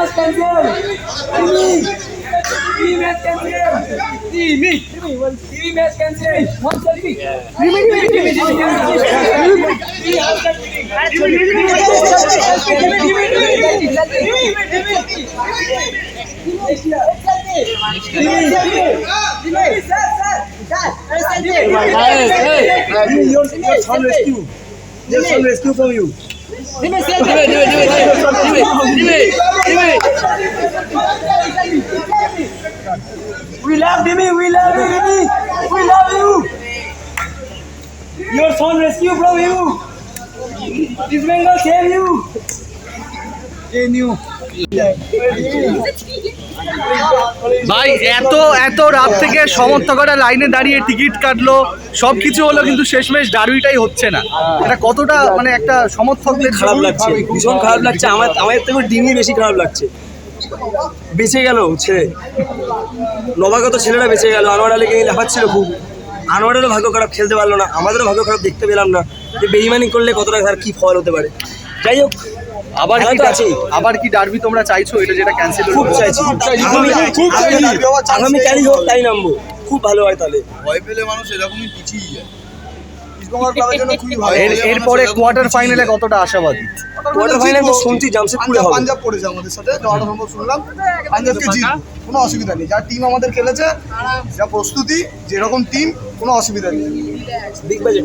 match cancel. Timi. Timi match cancel. Timi. Timi. One Timi match cancel. One selfie. Timi. Timi. Timi. Timi. Timi. Timi. Timi. Timi. Timi. We love Dimi, we love you, Dimi. We love you. Your son rescue from you. This man will save you. Save you. Yeah. ভাই এত এত রাত থেকে সমর্থকরা লাইনে দাঁড়িয়ে ticket কাটলো সবকিছু হলো কিন্তু শেষমেশ ডারুইটাই হচ্ছে না। এটা কতটা মানে একটা সমর্থকদের খারাপ লাগছে ভীষণ খারাপ লাগছে আমার আমাদের থেকে ডিমি বেশি খারাপ লাগছে। বেঁচে গেল ছেলে নবাগত ছেলেরা বেঁচে গেল আনোয়ার আলীকে নিয়ে লাফাচ্ছিল খুব। আনোয়ারেরও ভাগ্য খারাপ খেলতে পারল না আমাদেরও ভাগ্য খারাপ দেখতে পেলাম না যে বেইমানি করলে কতটা তার কি ফল হতে পারে। যাই হোক আবার কি আছেই। আবার কি ডারবি তোমরা চাইছো? এটা যেটা ক্যান্সেল খুব চাইছি খুব চাইছি। আগামী ক্যারি হোক তাই নামবো। খুব ভালো হয় তাহলে। ভয় পেলে মানুষ এরকমই পিছিয়ে যায়। এরপরে কোয়ার্টার ফাইনালে কতটা আশাবাদী? কোয়ার্টার ফাইনাল তো শুনছি জামশেদপুরে হবে। পাঞ্জাব পড়েছে আমাদের সাথে যাওয়াটা সম্ভব শুনলাম। পাঞ্জাবকে জিতবো কোনো অসুবিধা নেই। যা টিম আমাদের খেলেছে যা প্রস্তুতি যেরকম টিম কোনো অসুবিধা নেই। Big budget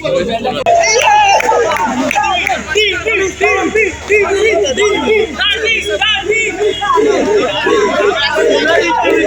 Davi! Davi! Davi!